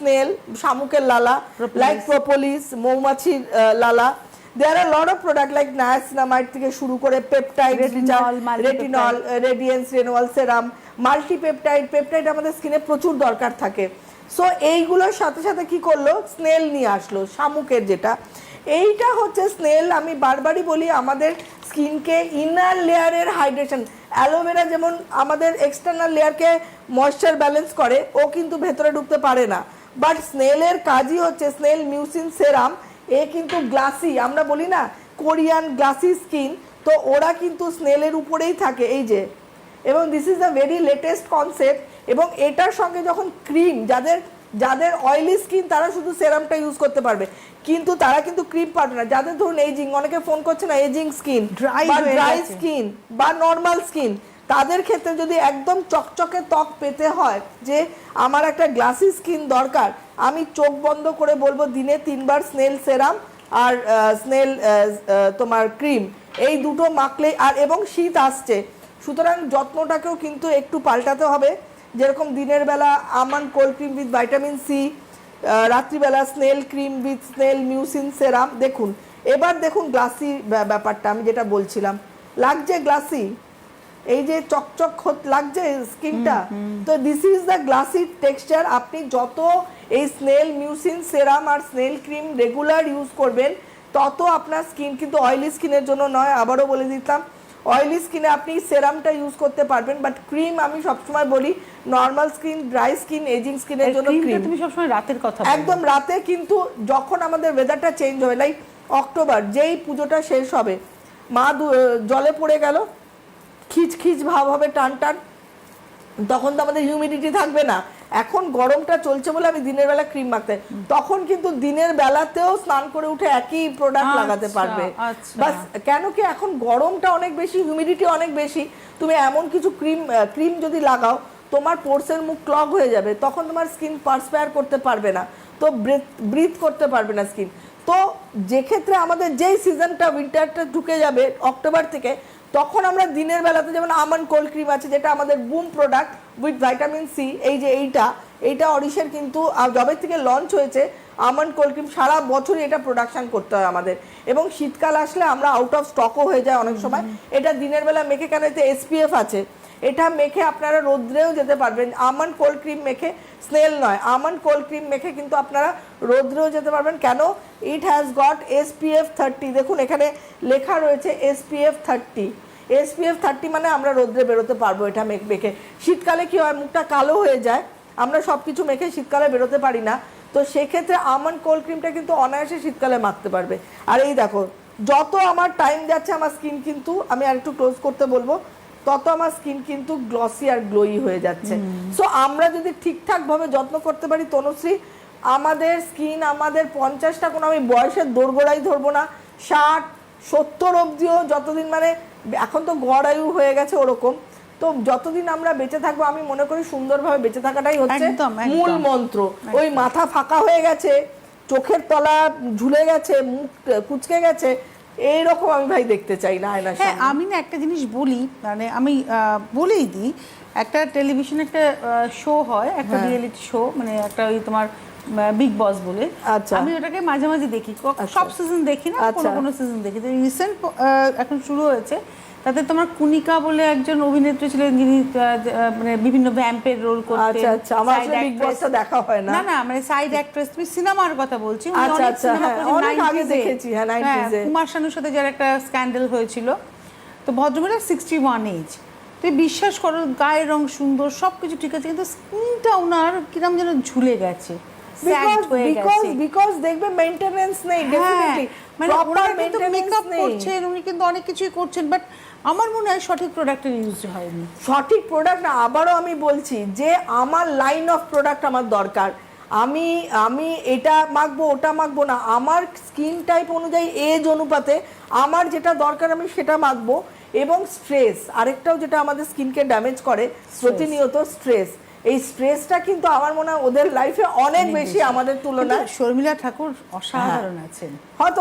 Snail শামুকের লালা like propolis মৌমাছির লালা। There are lot of product like niacinamide থেকে শুরু করে peptide retinol radiance renewal serum multipeptide peptide আমাদের স্কিনে প্রচুর দরকার থাকে। সো এইগুলোর সাথে সাথে কি করল? স্নেল নিয়ে আসলো শামুকের যেটা। এইটা হচ্ছে স্নেল আমি বারবারই বলি আমাদের স্কিনকে ইনার লেয়ারের হাইড্রেশন অ্যালোভেরা যেমন আমাদের এক্সটার্নাল লেয়ারকে ময়েশ্চার ব্যালেন্স করে ও কিন্তু ভেতরে ঢুকতে পারে না। বাট স্নেলের কাজই হচ্ছে স্নেল মিউসিন সেরাম এ কিন্তু গ্লাসি আমরা বলি না কোরিয়ান গ্লাসি স্কিন তো ওরা কিন্তু স্নেলের উপরেই থাকে এই যে। এবং this is the very latest concept এবং এটার সঙ্গে যখন ক্রিম যাদের যাদের অয়েলি স্কিন তারা শুধু সেরামটা ইউজ করতে পারবে। কিন্তু তারা কিন্তু ক্রিম পাবে না। যাদের ধরুন এজিং অনেকে ফোন করছে না এজিং স্কিন হয়ে ড্রাই স্কিন বা নর্মাল স্কিন তাদের ক্ষেত্রে যদি একদম চকচকে ত্বক পেতে হয় যে আমার একটা গ্লাসি স্কিন দরকার, আমি চোখ বন্ধ করে বলব দিনে তিনবার স্নেল সেরাম আর স্নেল তোমার ক্রিম। এই দুটো মাখলে আর, এবং শীত আসছে। সুতরাং যত্নটাকেও কিন্তু একটু পাল্টাতে হবে। যেরকম দিনের বেলা আমান cold cream with vitamin C রাত্রিবেলা snail cream with snail mucin serum. দেখুন, এবার দেখুন গ্লাসি ব্যাপারটা, আমি যেটা বলছিলাম। লাগছে গ্লাসি? এই যে চকচক লাগছে স্কিনটা তো this is the glassy texture আপনি যত এই স্নেল মিউসিন সেরাম আর স্নেল ক্রিম রেগুলার ইউজ করবেন তত আপনার স্কিন কিন্তু অয়েলি স্কিনের জন্য নয় আবারও বলে দিতাম অয়েলি স্কিনে আপনি সেরামটা ইউজ করতে পারবেন বাট ক্রিম আমি সবসময় বলি normal skin dry skin ageing স্কিনের জন্য ক্রিম তুমি সবসময় রাতের কথা একদম রাতে কিন্তু যখন আমাদের ওয়েদারটা চেঞ্জ হবে লাইক অক্টোবর যেই পুজোটা শেষ হবে মা জলে পড়ে গেল খিচ খিচ ভাব হবে টান টান। তখন তো আমাদের হিউমিডিটি থাকবে না। এখন গরমটা চলছে বলে আমি দিনের বেলা ক্রিম মাখতে তখন কিন্তু দিনের বেলাতেও স্নান করে উঠে একই প্রোডাক্ট লাগাতে আচ্ছা, পারবে। আচ্ছা। বাস কেন কি এখন গরমটা অনেক বেশি হিউমিডিটি অনেক বেশি। তুমি এমন কিছু ক্রিম ক্রিম যদি লাগাও তোমার পোর্সের মুখ ক্লগ হয়ে যাবে। তখন তোমার স্কিন পার্সপায়ার করতে পারবে না। তো ব্রিথ করতে পারবে না স্কিন তো যে ক্ষেত্রে আমাদের যেই সিজনটা উইন্টারটা ঢুকে যাবে অক্টোবর থেকে তখন আমরা দিনের বেলাতে যেমন আমন কোল্ড ক্রিম আছে যেটা আমাদের Boom product with vitamin C এই যে এইটা এইটা অরিশের কিন্তু জবের থেকে লঞ্চ হয়েছে আমন কোল্ড ক্রিম সারা বছরই এটা প্রোডাকশান করতে হয় আমাদের। এবং শীতকাল আসলে আমরা আউট অফ স্টকও হয়ে যায় অনেক সময়। এটা দিনের বেলা মেখে কেন এতে এসপিএফ আছে? এটা মেখে আপনারা রোদ্রেও যেতে পারবেন। আমন্ড কোল্ড ক্রিম মেখে স্নেল নয়, আমন্ড কোল্ড ক্রিম মেখে কিন্তু আপনারা রোদ্রেও যেতে পারবেন। কেন? It has got SPF thirty দেখুন, এখানে লেখা রয়েছে এসপিএফ থার্টি এসপিএফ থার্টি মানে আমরা রোদ্রে বেরোতে পারব এটা মেখ মেখে। শীতকালে কী হয়, মুখটা কালো হয়ে যায়। আমরা সব কিছু মেখে শীতকালে বেরোতে পারি না। তো সেক্ষেত্রে আমন্ড কোল্ড ক্রিমটা কিন্তু অনায়াসে শীতকালে মাখতে পারবে। আর এই দেখো, যত আমার টাইম যাচ্ছে আমার স্কিন কিন্তু আমি আর একটু ক্লোজ করতে বলব। তত আমার স্কিন কিন্তু গ্লসি আর গ্লোই হয়ে যাচ্ছে। সো আমরা যদি ঠিকঠাক ভাবে যত্ন করতে পারি তনুশ্রী আমাদের স্কিন আমাদের পঞ্চাশটা কোনো আমি বয়সের দোরগোড়াই ধরবো না। ষাট সত্তর অবধিও যতদিন মানে এখন তো গড় আয়ু হয়ে গেছে ওরকম। তো যতদিন আমরা বেঁচে থাকব আমি মনে করি সুন্দরভাবে বেঁচে থাকাটাই হচ্ছে। মূল মন্ত্র। ওই মাথা ফাঁকা হয়ে গেছে চোখের তলা ঝুলে গেছে মুখ কুচকে গেছে এইরকম আমি ভাই দেখতে চাই না আয়নার হ্যাঁ। আমি না একটা জিনিস বলি মানে আমি বলেই দিই একটা টেলিভিশন একটা শো হয় একটা হ্যাঁ। রিয়েলিটি শো মানে একটা ওই তোমার বিগ বস বলে আচ্ছা। আমি ওটাকে মাঝে মাঝে দেখি ক- সব সিজন দেখি না কোনো আচ্ছা। কোনো সিজন দেখি রিসেন্ট এখন শুরু হয়েছে তাতে তোমার কুনিকা বলে একজন অভিনেত্রী ছিলেন যিনি মানে বিভিন্ন ভ্যাম্পের রোল করতেন আচ্ছা আচ্ছা আমার আসলে বিগ। বসটা দেখা হয় না। না না মানে সাইড অ্যাক্ট্রেস তুমি সিনেমার কথা বলছি উনি আচ্ছা, অনেক আচ্ছা, হ্যাঁ, অনেক আগে দেখেছি, হ্যাঁ, 90s এ। কুমার শানুর সাথে যার একটা স্ক্যান্ডেল হয়েছিল। তো ভদ্রমহিলা সিক্সটি ওয়ান এজ তুই বিশ্বাস করো গায়ের রং সুন্দর সবকিছু ঠিক আছে কিন্তু স্কিনটা ওনার কিরম যেন ঝুলে গেছে। হয়ে গেছে। বিকজ দেখবে মেইনটেনেন্স নেই ডেফিনেটলি মানে প্রপার কিন্তু মেকআপ করছেন উনি কিন্তু অনেক কিছুই করছেন বাট আমার মনে হয় সঠিক প্রোডাক্টের ইউজ হয়নি। সঠিক প্রোডাক্ট না আবারও আমি বলছি যে আমার লাইন অফ প্রোডাক্ট আমার দরকার। আমি আমি এটা মাখবো ওটা মাখবো না। আমার স্কিন টাইপ অনুযায়ী এজ অনুপাতে আমার যেটা দরকার আমি সেটা মাখবো। এবং স্ট্রেস আরেকটাও যেটা আমাদের স্কিনকে ড্যামেজ করে প্রতিনিয়ত স্ট্রেস এই স্ট্রেসটা কিন্তু আমার মনে হয় ওদের লাইফে অনেক বেশি আমাদের তুলনায়। শর্মিলা ঠাকুর অসাধারণ আছেন। হয়তো